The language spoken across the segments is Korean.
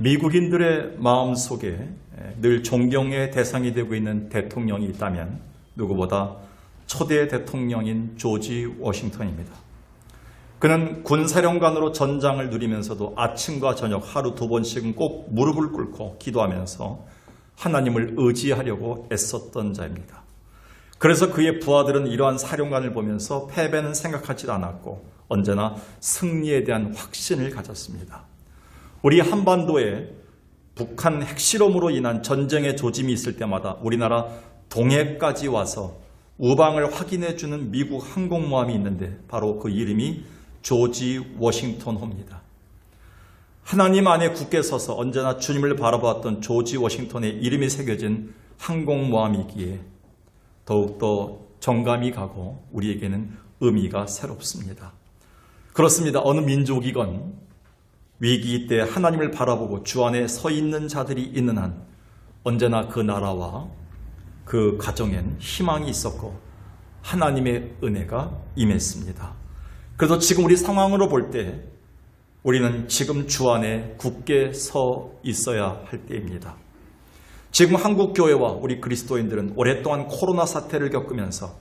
미국인들의 마음 속에 늘 존경의 대상이 되고 있는 대통령이 있다면 누구보다 초대 대통령인 조지 워싱턴입니다. 그는 군사령관으로 전장을 누리면서도 아침과 저녁 하루 두 번씩은 꼭 무릎을 꿇고 기도하면서 하나님을 의지하려고 애썼던 자입니다. 그래서 그의 부하들은 이러한 사령관을 보면서 패배는 생각하지도 않았고 언제나 승리에 대한 확신을 가졌습니다. 우리 한반도에 북한 핵실험으로 인한 전쟁의 조짐이 있을 때마다 우리나라 동해까지 와서 우방을 확인해 주는 미국 항공모함이 있는데 바로 그 이름이 조지 워싱턴 호입니다. 하나님 안에 굳게 서서 언제나 주님을 바라보았던 조지 워싱턴의 이름이 새겨진 항공모함이기에 더욱더 정감이 가고 우리에게는 의미가 새롭습니다. 그렇습니다. 어느 민족이건 위기 때 하나님을 바라보고 주 안에 서 있는 자들이 있는 한 언제나 그 나라와 그 가정엔 희망이 있었고 하나님의 은혜가 임했습니다. 그래서 지금 우리 상황으로 볼 때 우리는 지금 주 안에 굳게 서 있어야 할 때입니다. 지금 한국 교회와 우리 그리스도인들은 오랫동안 코로나 사태를 겪으면서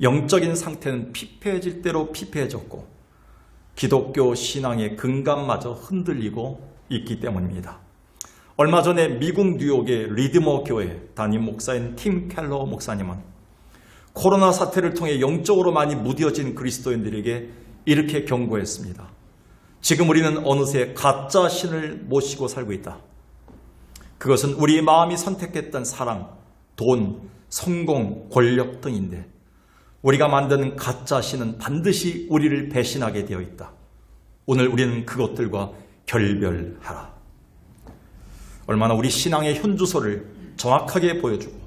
영적인 상태는 피폐해질 대로 피폐해졌고 기독교 신앙의 근간마저 흔들리고 있기 때문입니다. 얼마 전에 미국 뉴욕의 리드머 교회 담임 목사인 팀 켈러 목사님은 코로나 사태를 통해 영적으로 많이 무뎌진 그리스도인들에게 이렇게 경고했습니다. 지금 우리는 어느새 가짜 신을 모시고 살고 있다. 그것은 우리의 마음이 선택했던 사랑, 돈, 성공, 권력 등인데 우리가 만드는 가짜 신은 반드시 우리를 배신하게 되어 있다. 오늘 우리는 그것들과 결별하라. 얼마나 우리 신앙의 현주소를 정확하게 보여주고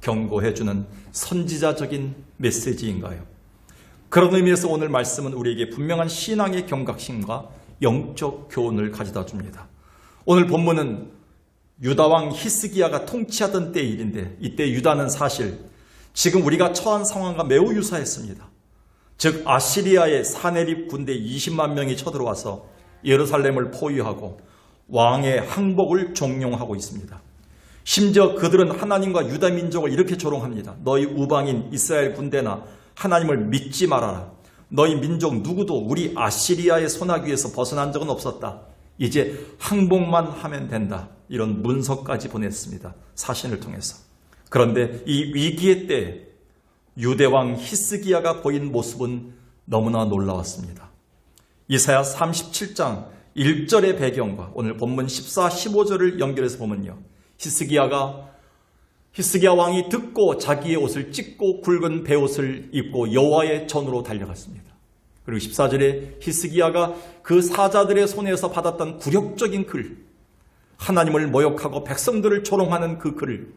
경고해주는 선지자적인 메시지인가요? 그런 의미에서 오늘 말씀은 우리에게 분명한 신앙의 경각심과 영적 교훈을 가져다 줍니다. 오늘 본문은 유다왕 히스기야가 통치하던 때 일인데 이때 유다는 사실 지금 우리가 처한 상황과 매우 유사했습니다. 즉 아시리아의 사내립 군대 20만 명이 쳐들어와서 예루살렘을 포위하고 왕의 항복을 종용하고 있습니다. 심지어 그들은 하나님과 유다 민족을 이렇게 조롱합니다. 너희 우방인 이스라엘 군대나 하나님을 믿지 말아라. 너희 민족 누구도 우리 아시리아의 손아귀에서 벗어난 적은 없었다. 이제 항복만 하면 된다. 이런 문서까지 보냈습니다. 사신을 통해서. 그런데 이 위기의 때 유대왕 히스기야가 보인 모습은 너무나 놀라웠습니다. 이사야 37장 1절의 배경과 오늘 본문 14, 15절을 연결해서 보면요. 히스기야가 히스기야 왕이 듣고 자기의 옷을 찢고 굵은 베옷을 입고 여호와의 전으로 달려갔습니다. 그리고 14절에 히스기야가 그 사자들의 손에서 받았던 굴욕적인 글, 하나님을 모욕하고 백성들을 조롱하는 그 글을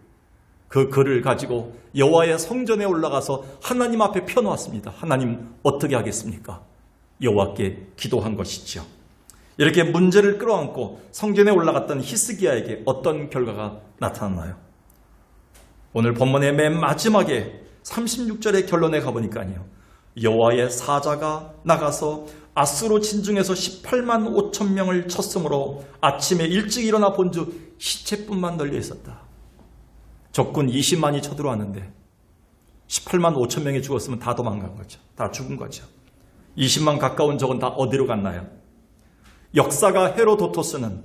그 글을 가지고 여호와의 성전에 올라가서 하나님 앞에 펴놓았습니다. 하나님 어떻게 하겠습니까? 여호와께 기도한 것이죠. 이렇게 문제를 끌어안고 성전에 올라갔던 히스기야에게 어떤 결과가 나타났나요? 오늘 본문의 맨 마지막에 36절의 결론에 가보니까요. 여호와의 사자가 나가서 아수로 진중에서 18만 5천 명을 쳤으므로 아침에 일찍 일어나 본즉 시체뿐만 널려 있었다. 적군 20만이 쳐들어왔는데 18만 5천 명이 죽었으면 다 도망간 거죠. 다 죽은 거죠. 20만 가까운 적은 다 어디로 갔나요? 역사가 헤로도토스는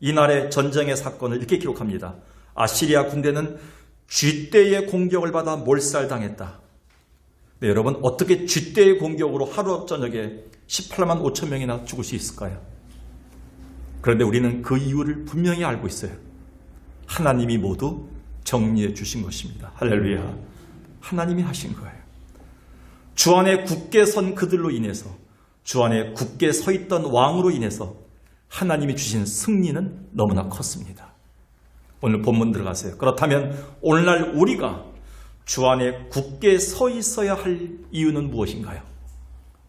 이날의 전쟁의 사건을 이렇게 기록합니다. 아시리아 군대는 쥐떼의 공격을 받아 몰살당했다. 네, 여러분 어떻게 쥐떼의 공격으로 하루 저녁에 18만 5천 명이나 죽을 수 있을까요? 그런데 우리는 그 이유를 분명히 알고 있어요. 하나님이 모두 정리해 주신 것입니다. 할렐루야. 하나님이 하신 거예요. 주 안에 굳게 선 그들로 인해서 주 안에 굳게 서 있던 왕으로 인해서 하나님이 주신 승리는 너무나 컸습니다. 오늘 본문 들어가세요. 그렇다면 오늘날 우리가 주 안에 굳게 서 있어야 할 이유는 무엇인가요?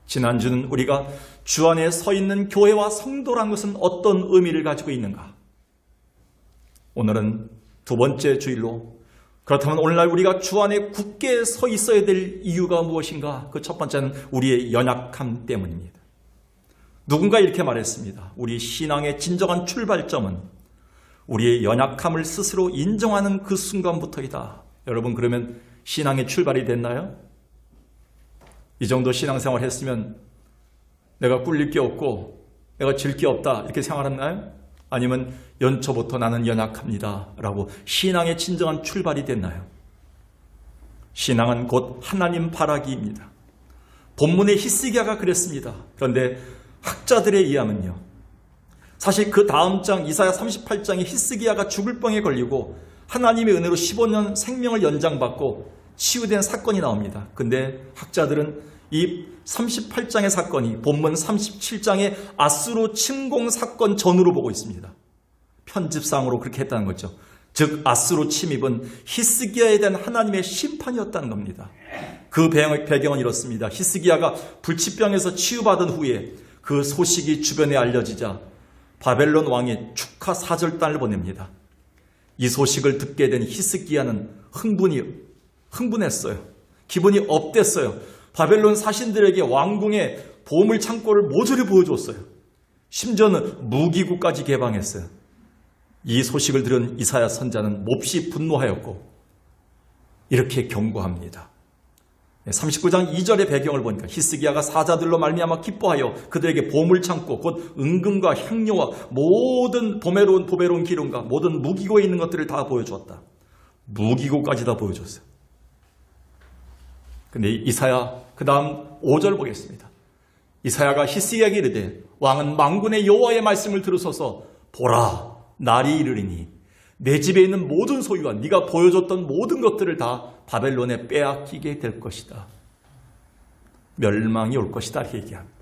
지난주는 우리가 주 안에 서 있는 교회와 성도란 것은 어떤 의미를 가지고 있는가? 오늘은 두 번째 주일로 그렇다면 오늘날 우리가 주 안에 굳게 서 있어야 될 이유가 무엇인가? 그 첫 번째는 우리의 연약함 때문입니다. 누군가 이렇게 말했습니다. 우리 신앙의 진정한 출발점은 우리의 연약함을 스스로 인정하는 그 순간부터이다. 여러분, 그러면 신앙의 출발이 됐나요? 이 정도 신앙생활 했으면 내가 꿀릴 게 없고 내가 질 게 없다. 이렇게 생각했나요? 아니면 연초부터 나는 연약합니다. 라고 신앙의 진정한 출발이 됐나요? 신앙은 곧 하나님 바라기입니다. 본문의 히스기야가 그랬습니다. 그런데 학자들에 의하면요. 사실 그 다음 장 이사야 38장에 히스기야가 죽을 병에 걸리고 하나님의 은혜로 15년 생명을 연장받고 치유된 사건이 나옵니다. 근데 학자들은 이 38장의 사건이 본문 37장의 아수로 침공 사건 전후로 보고 있습니다. 편집상으로 그렇게 했다는 거죠. 즉 아수로 침입은 히스기야에 대한 하나님의 심판이었다는 겁니다. 그 배경은 이렇습니다. 히스기야가 불치병에서 치유받은 후에 그 소식이 주변에 알려지자 바벨론 왕이 축하 사절단을 보냅니다. 이 소식을 듣게 된 히스기야는 흥분이 흥분했어요. 기분이 업됐어요. 바벨론 사신들에게 왕궁의 보물 창고를 모조리 보여줬어요. 심지어는 무기구까지 개방했어요. 이 소식을 들은 이사야 선자는 몹시 분노하였고 이렇게 경고합니다. 39장 2절의 배경을 보니까 히스기야가 사자들로 말미암아 기뻐하여 그들에게 보물 창고 곧 은금과 향료와 모든 보배로운 보배로운 기름과 모든 무기고에 있는 것들을 다 보여주었다. 무기고까지 다 보여줬어요. 근데 이사야 그 다음 5절 보겠습니다. 이사야가 히스기야에게 이르되 왕은 망군의 여호와의 말씀을 들으소서 보라 날이 이르리니 내 집에 있는 모든 소유와 네가 보여줬던 모든 것들을 다 바벨론에 빼앗기게 될 것이다. 멸망이 올 것이다 이렇게 얘기합니다.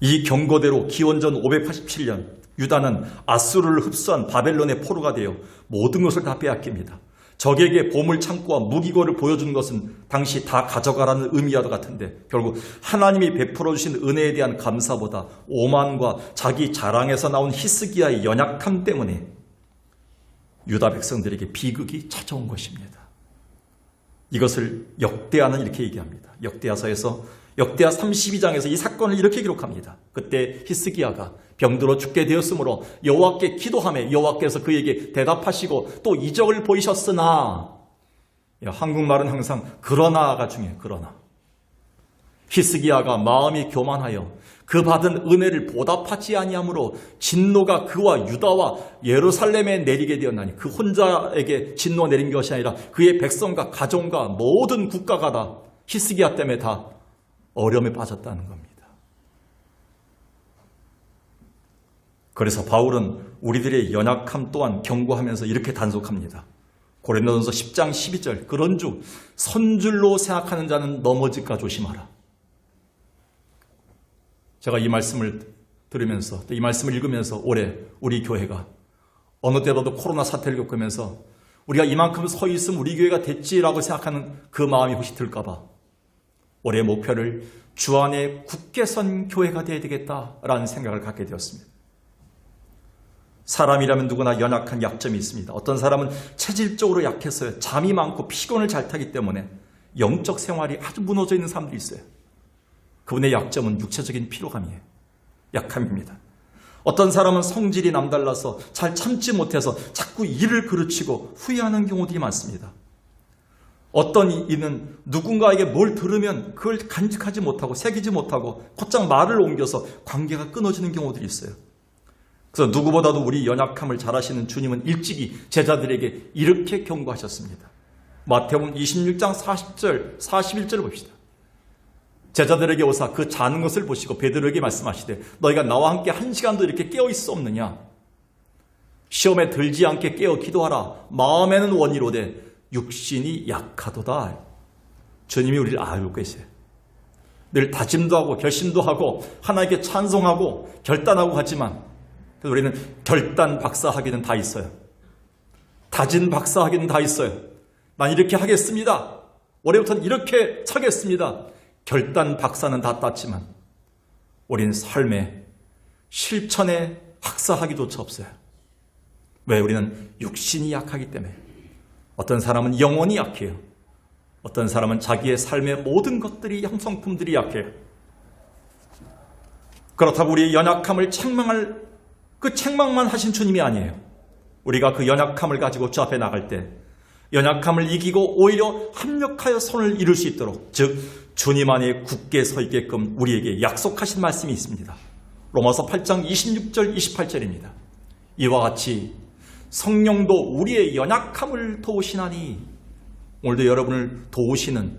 이 경고대로 기원전 587년 유다는 아수르를 흡수한 바벨론의 포로가 되어 모든 것을 다 빼앗깁니다. 적에게 보물 창고와 무기고를 보여주는 것은 당시 다 가져가라는 의미와 같은데 결국 하나님이 베풀어 주신 은혜에 대한 감사보다 오만과 자기 자랑에서 나온 히스기야의 연약함 때문에 유다 백성들에게 비극이 찾아온 것입니다. 이것을 역대하는 이렇게 얘기합니다. 역대하서에서 역대하 32장에서 이 사건을 이렇게 기록합니다. 그때 히스기야가 병들어 죽게 되었으므로 여호와께 기도하며 여호와께서 그에게 대답하시고 또 이적을 보이셨으나 한국말은 항상 그러나가 중요해요. 그러나 히스기야가 마음이 교만하여 그 받은 은혜를 보답하지 아니하므로 진노가 그와 유다와 예루살렘에 내리게 되었나니 그 혼자에게 진노 내린 것이 아니라 그의 백성과 가정과 모든 국가가 다 히스기야 때문에 다 어려움에 빠졌다는 겁니다. 그래서 바울은 우리들의 연약함 또한 경고하면서 이렇게 단속합니다. 고린도전서 10장 12절 그런즉 선줄로 생각하는 자는 넘어질까 조심하라. 제가 이 말씀을 들으면서 또 이 말씀을 읽으면서 올해 우리 교회가 어느 때라도 코로나 사태를 겪으면서 우리가 이만큼 서 있으면 우리 교회가 됐지라고 생각하는 그 마음이 혹시 들까봐 올해 목표를 주 안에 굳게 선 교회가 되어야 되겠다라는 생각을 갖게 되었습니다. 사람이라면 누구나 연약한 약점이 있습니다. 어떤 사람은 체질적으로 약해서요. 잠이 많고 피곤을 잘 타기 때문에 영적 생활이 아주 무너져 있는 사람들이 있어요. 그분의 약점은 육체적인 피로감이에요. 약함입니다. 어떤 사람은 성질이 남달라서 잘 참지 못해서 자꾸 일을 그르치고 후회하는 경우들이 많습니다. 어떤 이는 누군가에게 뭘 들으면 그걸 간직하지 못하고 새기지 못하고 곧장 말을 옮겨서 관계가 끊어지는 경우들이 있어요. 그래서 누구보다도 우리 연약함을 잘 아시는 주님은 일찍이 제자들에게 이렇게 경고하셨습니다. 마태복음 26장 40절, 41절을 봅시다. 제자들에게 오사 그 자는 것을 보시고 베드로에게 말씀하시되 너희가 나와 함께 한 시간도 이렇게 깨어 수 없느냐? 시험에 들지 않게 깨어 기도하라. 마음에는 원이로되 육신이 약하도다. 주님이 우리를 알고 계세요. 늘 다짐도 하고 결심도 하고 하나님께 찬송하고 결단하고 하지만 우리는 결단 박사학위는 다 있어요. 다진 박사학위는 다 있어요. 난 이렇게 하겠습니다. 올해부터는 이렇게 차겠습니다. 결단 박사는 다 땄지만 우리는 삶에 실천에 학사학위조차 없어요. 왜? 우리는 육신이 약하기 때문에. 어떤 사람은 영혼이 약해요. 어떤 사람은 자기의 삶의 모든 것들이 형성품들이 약해요. 그렇다고 우리의 연약함을 책망할 그 책망만 하신 주님이 아니에요. 우리가 그 연약함을 가지고 주 앞에 나갈 때 연약함을 이기고 오히려 합력하여 손을 이룰 수 있도록 즉 주님 안에 굳게 서 있게끔 우리에게 약속하신 말씀이 있습니다. 로마서 8장 26절 28절입니다. 이와 같이 성령도 우리의 연약함을 도우시나니 오늘도 여러분을 도우시는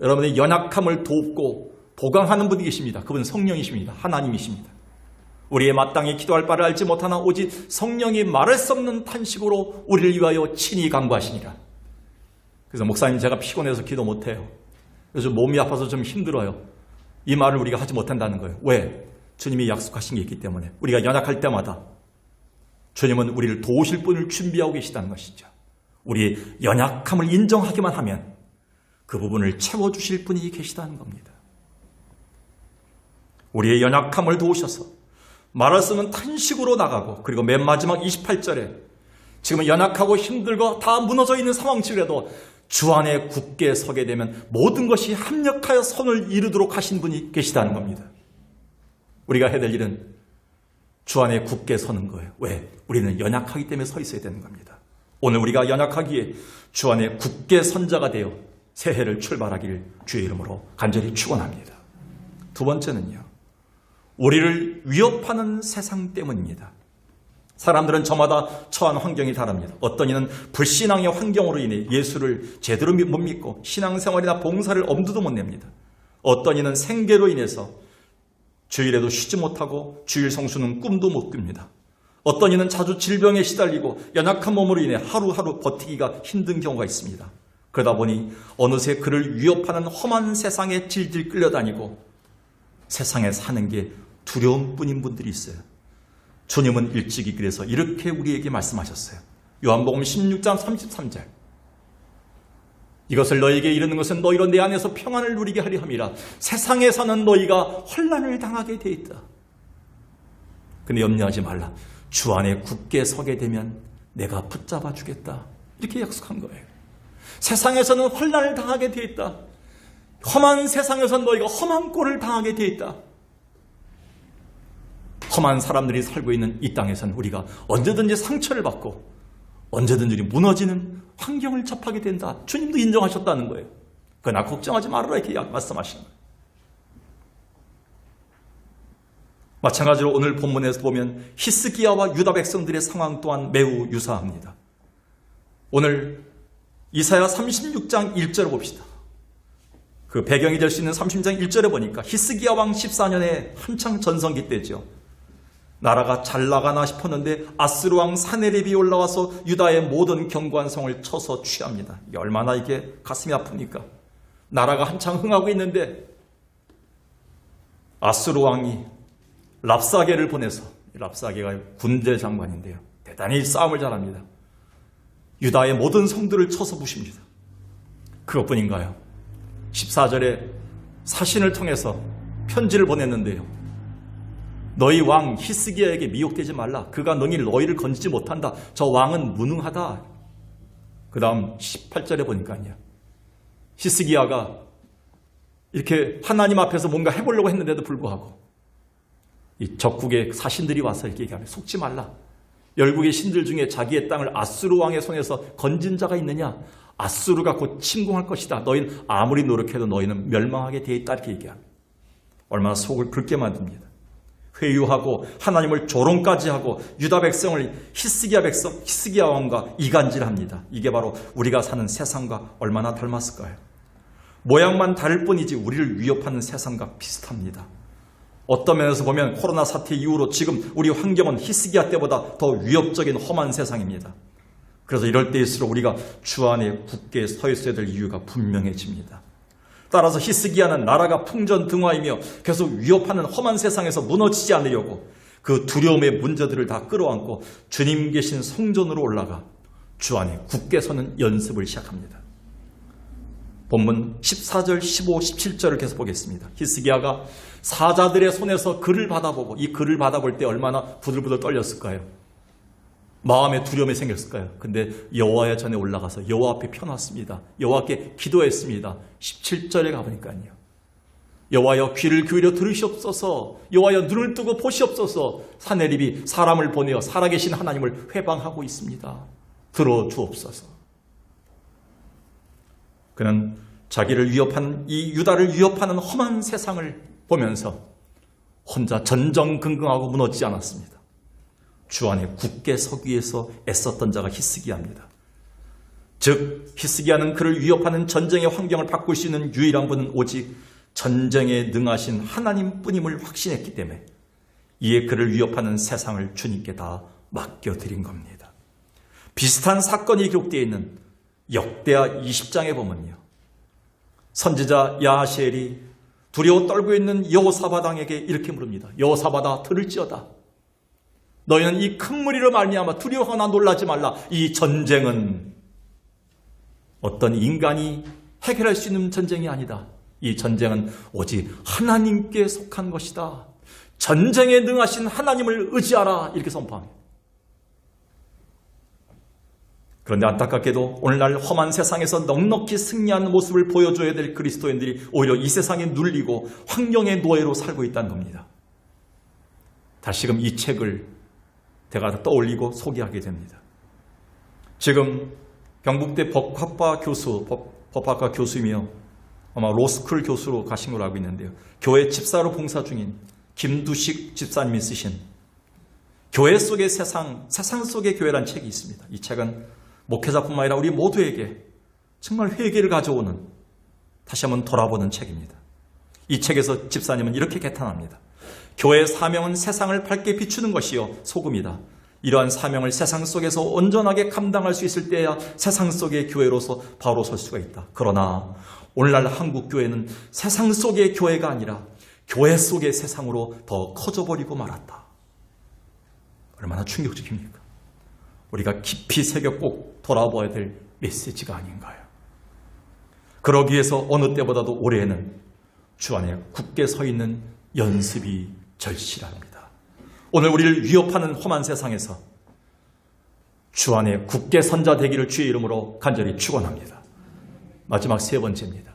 여러분의 연약함을 돕고 보강하는 분이 계십니다. 그분은 성령이십니다. 하나님이십니다. 우리의 마땅히 기도할 바를 알지 못하나 오직 성령이 말할 수 없는 탄식으로 우리를 위하여 친히 강구하시니라. 그래서 목사님 제가 피곤해서 기도 못해요. 그래서 몸이 아파서 좀 힘들어요. 이 말을 우리가 하지 못한다는 거예요. 왜? 주님이 약속하신 게 있기 때문에 우리가 연약할 때마다 주님은 우리를 도우실 분을 준비하고 계시다는 것이죠. 우리의 연약함을 인정하기만 하면 그 부분을 채워주실 분이 계시다는 겁니다. 우리의 연약함을 도우셔서 말할 수 없는 탄식으로 나가고 그리고 맨 마지막 28절에 지금 연약하고 힘들고 다 무너져 있는 상황치라도 주 안에 굳게 서게 되면 모든 것이 합력하여 선을 이루도록 하신 분이 계시다는 겁니다. 우리가 해야 될 일은 주 안에 굳게 서는 거예요. 왜? 우리는 연약하기 때문에 서 있어야 되는 겁니다. 오늘 우리가 연약하기에 주 안에 굳게 선자가 되어 새해를 출발하기를 주의 이름으로 간절히 축원합니다. 두 번째는요. 우리를 위협하는 세상 때문입니다. 사람들은 저마다 처한 환경이 다릅니다. 어떤 이는 불신앙의 환경으로 인해 예수를 제대로 못 믿고 신앙생활이나 봉사를 엄두도 못 냅니다. 어떤 이는 생계로 인해서 주일에도 쉬지 못하고 주일 성수는 꿈도 못 꿉니다. 어떤 이는 자주 질병에 시달리고 연약한 몸으로 인해 하루하루 버티기가 힘든 경우가 있습니다. 그러다 보니 어느새 그를 위협하는 험한 세상에 질질 끌려다니고 세상에 사는 게 두려움 뿐인 분들이 있어요. 주님은 일찍이 그래서 이렇게 우리에게 말씀하셨어요. 요한복음 16장 33절. 이것을 너에게 이르는 것은 너희로 내 안에서 평안을 누리게 하려 함이라. 세상에서는 너희가 혼란을 당하게 돼 있다. 근데 염려하지 말라. 주 안에 굳게 서게 되면 내가 붙잡아 주겠다. 이렇게 약속한 거예요. 세상에서는 혼란을 당하게 돼 있다. 험한 세상에서 너희가 험한 꼴을 당하게 돼 있다. 험한 사람들이 살고 있는 이 땅에서는 우리가 언제든지 상처를 받고 언제든지 무너지는 환경을 접하게 된다. 주님도 인정하셨다는 거예요. 그러나 걱정하지 말아라 이렇게 말씀하시는 거예요. 마찬가지로 오늘 본문에서 보면 히스기야와 유다 백성들의 상황 또한 매우 유사합니다. 오늘 이사야 36장 1절을 봅시다. 그 배경이 될 수 있는 30장 1절에 보니까 히스기야 왕 14년에 한창 전성기 때죠. 나라가 잘 나가나 싶었는데 아스루 왕 사네립이 올라와서 유다의 모든 경관성을 쳐서 취합니다. 얼마나 이게 가슴이 아픕니까? 나라가 한창 흥하고 있는데 아스루 왕이 랍사게를 보내서 랍사게가 군대 장관인데요. 대단히 싸움을 잘합니다. 유다의 모든 성들을 쳐서 부십니다. 그것뿐인가요? 14절에 사신을 통해서 편지를 보냈는데요. 너희 왕 히스기야에게 미혹되지 말라. 그가 너희 너희를 건지지 못한다. 저 왕은 무능하다. 그 다음 18절에 보니까요. 히스기야가 이렇게 하나님 앞에서 뭔가 해보려고 했는데도 불구하고 이 적국의 사신들이 와서 이렇게 얘기하면 속지 말라. 열국의 신들 중에 자기의 땅을 아수르 왕의 손에서 건진 자가 있느냐? 아수르가 곧 침공할 것이다. 너희는 아무리 노력해도 너희는 멸망하게 돼 있다. 이렇게 얘기합니다. 얼마나 속을 붉게 만듭니다. 회유하고 하나님을 조롱까지 하고 유다 백성을 히스기야 백성, 히스기야 왕과 이간질합니다. 이게 바로 우리가 사는 세상과 얼마나 닮았을까요? 모양만 다를 뿐이지 우리를 위협하는 세상과 비슷합니다. 어떤 면에서 보면 코로나 사태 이후로 지금 우리 환경은 히스기야 때보다 더 위협적인 험한 세상입니다. 그래서 이럴 때일수록 우리가 주 안에 굳게 서 있어야 될 이유가 분명해집니다. 따라서 히스기야는 나라가 풍전등화이며 계속 위협하는 험한 세상에서 무너지지 않으려고 그 두려움의 문제들을 다 끌어안고 주님 계신 성전으로 올라가 주 안에 굳게 서는 연습을 시작합니다. 본문 14절, 15, 17절을 계속 보겠습니다. 히스기야가 사자들의 손에서 글을 받아보고 이 글을 받아볼 때 얼마나 부들부들 떨렸을까요? 마음에 두려움이 생겼을까요? 근데 여호와의 전에 올라가서 여호와 앞에 펴놨습니다. 여호와께 기도했습니다. 17절에 가보니까요. 여호와여 귀를 기울여 들으시옵소서 여호와여 눈을 뜨고 보시옵소서 사내립이 사람을 보내어 살아계신 하나님을 회방하고 있습니다. 들어 주옵소서. 그는 자기를 위협한 이 유다를 위협하는 험한 세상을 보면서 혼자 전정긍긍하고 무너지지 않았습니다. 주 안에 굳게 서기 위해서 애썼던 자가 히스기야입니다. 즉 히스기야는 그를 위협하는 전쟁의 환경을 바꿀 수 있는 유일한 분은 오직 전쟁에 능하신 하나님뿐임을 확신했기 때문에 이에 그를 위협하는 세상을 주님께 다 맡겨드린 겁니다. 비슷한 사건이 기록되어 있는 역대하 20장에 보면요. 선지자 야하시엘이 두려워 떨고 있는 여호사바당에게 이렇게 물습니다. 여호사바다 들을지어다. 너희는 이 큰 무리로 말미암아 두려워하나 놀라지 말라. 이 전쟁은 어떤 인간이 해결할 수 있는 전쟁이 아니다. 이 전쟁은 오직 하나님께 속한 것이다. 전쟁에 능하신 하나님을 의지하라. 이렇게 선포합니다. 그런데 안타깝게도 오늘날 험한 세상에서 넉넉히 승리하는 모습을 보여줘야 될 그리스도인들이 오히려 이 세상에 눌리고 환경의 노예로 살고 있다는 겁니다. 다시금 이 책을 제가 떠올리고 소개하게 됩니다. 지금 경북대 법학과 교수, 법, 법학과 교수이며 아마 로스쿨 교수로 가신 걸로 알고 있는데요. 교회 집사로 봉사 중인 김두식 집사님이 쓰신 교회 속의 세상, 세상 속의 교회란 책이 있습니다. 이 책은 목회자뿐만 아니라 우리 모두에게 정말 회개를 가져오는 다시 한번 돌아보는 책입니다. 이 책에서 집사님은 이렇게 개탄합니다. 교회의 사명은 세상을 밝게 비추는 것이요 소금이다. 이러한 사명을 세상 속에서 온전하게 감당할 수 있을 때야 세상 속의 교회로서 바로 설 수가 있다. 그러나 오늘날 한국 교회는 세상 속의 교회가 아니라 교회 속의 세상으로 더 커져버리고 말았다. 얼마나 충격적입니까? 우리가 깊이 새겨 꼭 돌아봐야 될 메시지가 아닌가요? 그러기 위해서 어느 때보다도 올해에는 주 안에 굳게 서 있는 연습이 절실합니다. 오늘 우리를 위협하는 험한 세상에서 주 안에 굳게 선자 되기를 주의 이름으로 간절히 축원합니다. 마지막 세 번째입니다.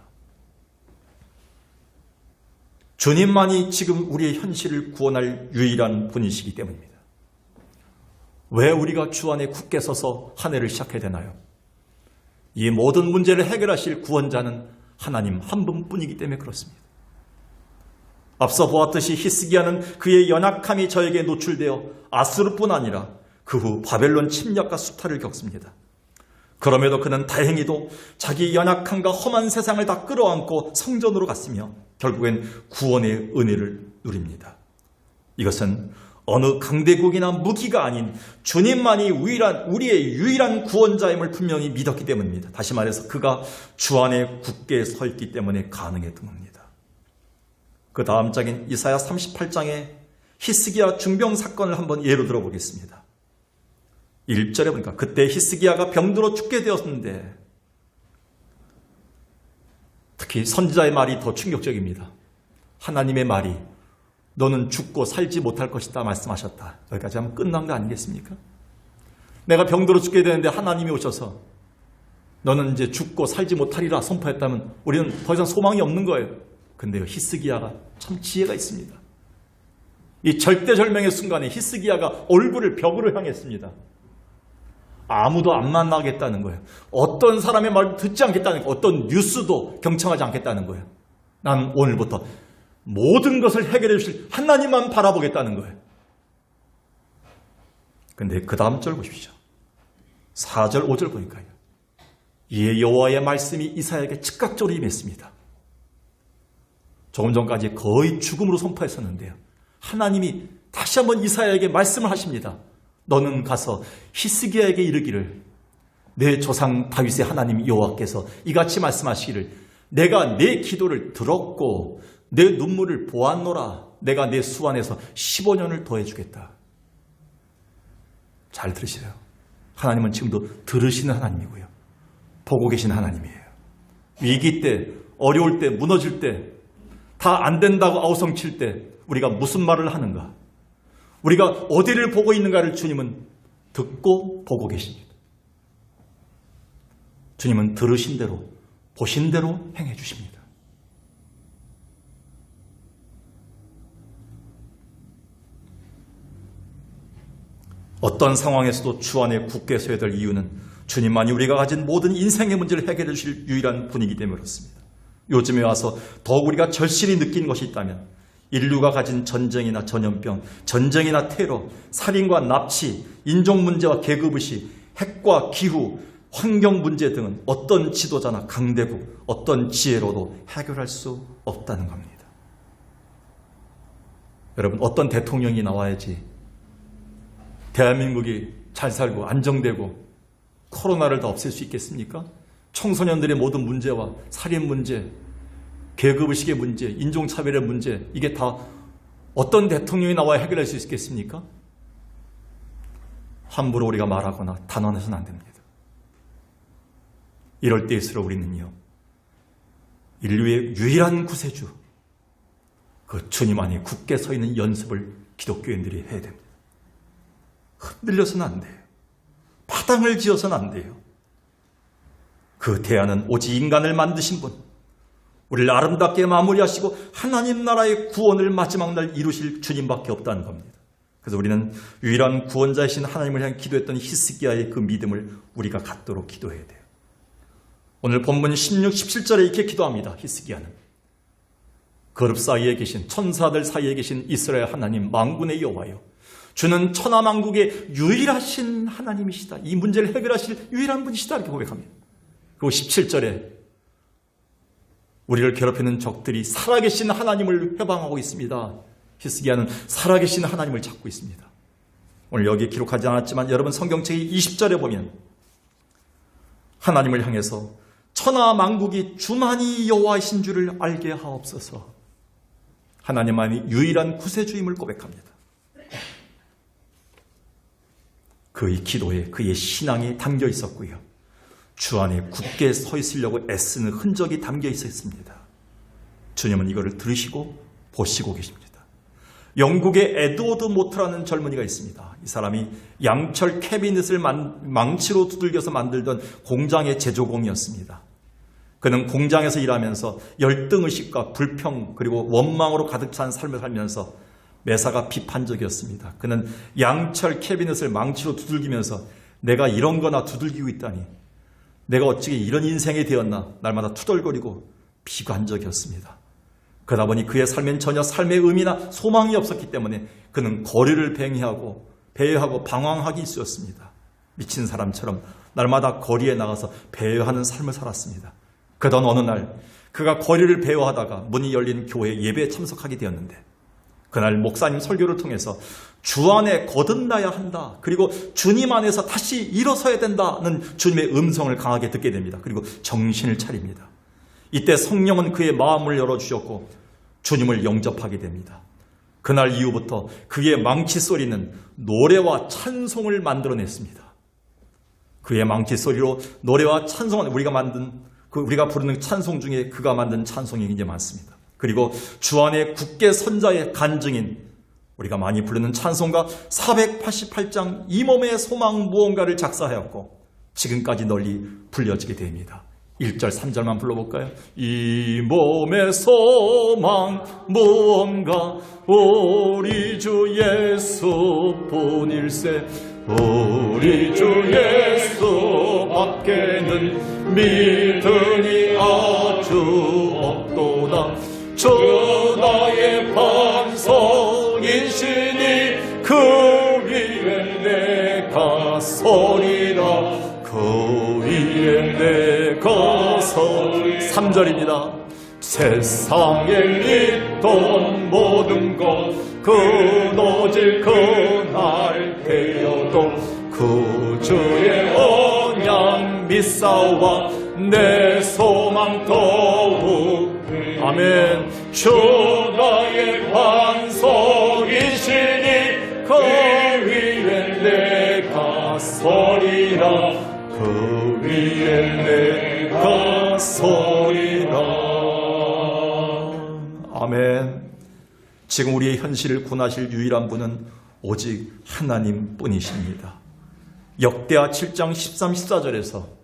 주님만이 지금 우리의 현실을 구원할 유일한 분이시기 때문입니다. 왜 우리가 주 안에 굳게 서서 한 해를 시작해야 되나요? 이 모든 문제를 해결하실 구원자는 하나님 한 분뿐이기 때문에 그렇습니다. 앞서 보았듯이 히스기야는 그의 연약함이 저에게 노출되어 아수르뿐 아니라 그 후 바벨론 침략과 수탈을 겪습니다. 그럼에도 그는 다행히도 자기 연약함과 험한 세상을 다 끌어안고 성전으로 갔으며 결국엔 구원의 은혜를 누립니다. 이것은 어느 강대국이나 무기가 아닌 주님만이 유일한, 우리의 유일한 구원자임을 분명히 믿었기 때문입니다. 다시 말해서 그가 주 안에 굳게 서 있기 때문에 가능했던 겁니다. 그 다음 장인 이사야 38장의 히스기야 중병 사건을 한번 예로 들어보겠습니다. 1절에 보니까 그때 히스기야가 병들어 죽게 되었는데 특히 선지자의 말이 더 충격적입니다. 하나님의 말이 너는 죽고 살지 못할 것이다 말씀하셨다. 여기까지 하면 끝난 거 아니겠습니까? 내가 병들어 죽게 되는데 하나님이 오셔서 너는 이제 죽고 살지 못하리라 선포했다면 우리는 더 이상 소망이 없는 거예요. 근데요, 히스기야가 참 지혜가 있습니다. 이 절대절명의 순간에 히스기야가 얼굴을 벽으로 향했습니다. 아무도 안 만나겠다는 거예요. 어떤 사람의 말도 듣지 않겠다는 거예요. 어떤 뉴스도 경청하지 않겠다는 거예요. 난 오늘부터 모든 것을 해결해 주실 하나님만 바라보겠다는 거예요. 근데 그 다음 절 보십시오. 4절, 5절 보니까요. 이에 여호와의 말씀이 이사야에게 즉각적으로 임했습니다. 조금 전까지 거의 죽음으로 선포했었는데요. 하나님이 다시 한번 이사야에게 말씀을 하십니다. 너는 가서 히스기야에게 이르기를 내 조상 다윗의 하나님 여호와께서 이같이 말씀하시기를 내가 내 기도를 들었고 내 눈물을 보았노라. 내가 내 수완에서 15년을 더해 주겠다. 잘 들으시래요. 하나님은 지금도 들으시는 하나님이고요. 보고 계신 하나님이에요. 위기 때, 어려울 때, 무너질 때, 다 안 된다고 아우성 칠 때 우리가 무슨 말을 하는가? 우리가 어디를 보고 있는가를 주님은 듣고 보고 계십니다. 주님은 들으신 대로, 보신 대로 행해 주십니다. 어떤 상황에서도 주 안에 굳게 서야 될 이유는 주님만이 우리가 가진 모든 인생의 문제를 해결해 주실 유일한 분이기 때문에 그렇습니다. 요즘에 와서 더욱 우리가 절실히 느낀 것이 있다면 인류가 가진 전쟁이나 전염병, 전쟁이나 테러, 살인과 납치, 인종 문제와 계급의식, 핵과 기후, 환경 문제 등은 어떤 지도자나 강대국, 어떤 지혜로도 해결할 수 없다는 겁니다. 여러분, 어떤 대통령이 나와야지 대한민국이 잘 살고 안정되고 코로나를 다 없앨 수 있겠습니까? 청소년들의 모든 문제와 살인 문제, 계급의식의 문제, 인종차별의 문제, 이게 다 어떤 대통령이 나와야 해결할 수 있겠습니까? 함부로 우리가 말하거나 단언해서는 안 됩니다. 이럴 때일수록 우리는요, 인류의 유일한 구세주, 그 주님 안에 굳게 서 있는 연습을 기독교인들이 해야 됩니다. 흔들려서는 안 돼요. 파당을 지어서는 안 돼요. 그 대안은 오직 인간을 만드신 분, 우리를 아름답게 마무리하시고 하나님 나라의 구원을 마지막 날 이루실 주님밖에 없다는 겁니다. 그래서 우리는 유일한 구원자이신 하나님을 향해 기도했던 히스기야의 그 믿음을 우리가 갖도록 기도해야 돼요. 오늘 본문 16, 17절에 이렇게 기도합니다. 히스기야는. 그룹 사이에 계신 천사들 사이에 계신 이스라엘 하나님 망군의 여호와여 주는 천하 만국의 유일하신 하나님이시다. 이 문제를 해결하실 유일한 분이시다. 이렇게 고백합니다. 그리고 17절에 우리를 괴롭히는 적들이 살아계신 하나님을 회방하고 있습니다. 히스기야는 살아계신 하나님을 찾고 있습니다. 오늘 여기에 기록하지 않았지만 여러분 성경책이 20절에 보면 하나님을 향해서 천하 만국이 주만이 여호와이신 줄을 알게 하옵소서. 하나님만이 유일한 구세주임을 고백합니다. 그의 기도에 그의 신앙이 담겨 있었고요. 주 안에 굳게 서 있으려고 애쓰는 흔적이 담겨 있었습니다. 주님은 이거를 들으시고 보시고 계십니다. 영국의 에드워드 모트라는 젊은이가 있습니다. 이 사람이 양철 캐비닛을 망치로 두들겨서 만들던 공장의 제조공이었습니다. 그는 공장에서 일하면서 열등의식과 불평 그리고 원망으로 가득 찬 삶을 살면서 매사가 비판적이었습니다. 그는 양철 캐비닛을 망치로 두들기면서 내가 이런 거나 두들기고 있다니 내가 어찌게 이런 인생이 되었나 날마다 투덜거리고 비관적이었습니다. 그러다 보니 그의 삶엔 전혀 삶의 의미나 소망이 없었기 때문에 그는 거리를 뱅해하고 배회하고 방황하기 있었습니다. 미친 사람처럼 날마다 거리에 나가서 배회하는 삶을 살았습니다. 그러던 어느 날 그가 거리를 배회하다가 문이 열린 교회 예배에 참석하게 되었는데 그날 목사님 설교를 통해서 주 안에 거듭나야 한다. 그리고 주님 안에서 다시 일어서야 된다는 주님의 음성을 강하게 듣게 됩니다. 그리고 정신을 차립니다. 이때 성령은 그의 마음을 열어주셨고 주님을 영접하게 됩니다. 그날 이후부터 그의 망치 소리는 노래와 찬송을 만들어냈습니다. 그의 망치 소리로 노래와 찬송은 우리가 만든 그 우리가 부르는 찬송 중에 그가 만든 찬송이 굉장히 많습니다. 그리고 주 안에 굳게 선자의 간증인 우리가 많이 부르는 찬송가 488장 이 몸의 소망 무언가를 작사하였고 지금까지 널리 불려지게 됩니다. 1절 3절만 불러볼까요? 이 몸의 소망 무언가 우리 주 예수 뿐일세 우리 주 예수 밖에는 믿음이 아주 없도다 주 나의 반성이시니 그 위에 내가 서리라. 그 위에 내가 서리 3절입니다. 세상에 있던 모든 것 끊어질 그날 되어도 그 주의 언약 믿사와 내 소망 더욱 아멘. 주 나의 반석이시니 그 위에 내가 서리라. 그 위에 내가 서리라. 아멘. 지금 우리의 현실을 구하실 유일한 분은 오직 하나님 뿐이십니다. 역대하 7장 13, 14절에서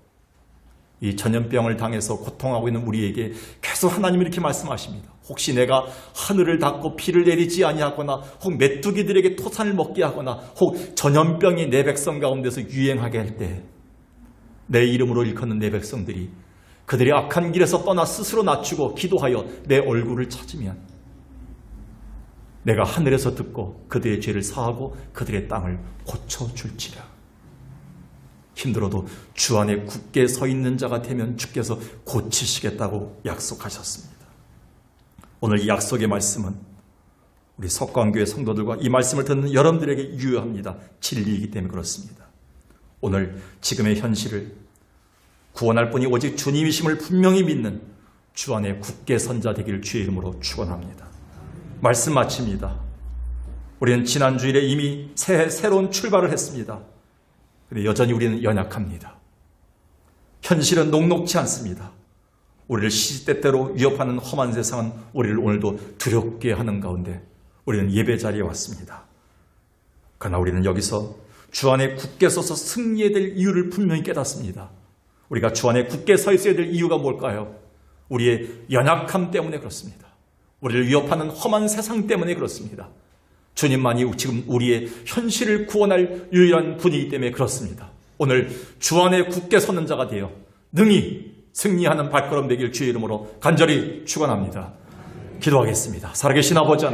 이 전염병을 당해서 고통하고 있는 우리에게 계속 하나님이 이렇게 말씀하십니다. 혹시 내가 하늘을 닫고 비를 내리지 아니하거나 혹 메뚜기들에게 토산을 먹게 하거나 혹 전염병이 내 백성 가운데서 유행하게 할 때 내 이름으로 일컫는 내 백성들이 그들의 악한 길에서 떠나 스스로 낮추고 기도하여 내 얼굴을 찾으면 내가 하늘에서 듣고 그들의 죄를 사하고 그들의 땅을 고쳐줄지라. 힘들어도 주 안에 굳게 서 있는 자가 되면 주께서 고치시겠다고 약속하셨습니다. 오늘 이 약속의 말씀은 우리 석광교회 성도들과 이 말씀을 듣는 여러분들에게 유효합니다. 진리이기 때문에 그렇습니다. 오늘 지금의 현실을 구원할 분이 오직 주님이심을 분명히 믿는 주 안에 굳게 선자 되기를 주의 이름으로 축원합니다. 말씀 마칩니다. 우리는 지난 주일에 이미 새, 새로운 출발을 했습니다. 근데 여전히 우리는 연약합니다. 현실은 녹록지 않습니다. 우리를 시시때때로 위협하는 험한 세상은 우리를 오늘도 두렵게 하는 가운데 우리는 예배 자리에 왔습니다. 그러나 우리는 여기서 주 안에 굳게 서서 승리해야 될 이유를 분명히 깨닫습니다. 우리가 주 안에 굳게 서 있어야 될 이유가 뭘까요? 우리의 연약함 때문에 그렇습니다. 우리를 위협하는 험한 세상 때문에 그렇습니다. 주님만이 지금 우리의 현실을 구원할 유일한 분이기 때문에 그렇습니다. 오늘 주 안에 굳게 서는 자가 되어 능히 승리하는 발걸음 되길 주의 이름으로 간절히 축원합니다. 기도하겠습니다. 살아계신 아버지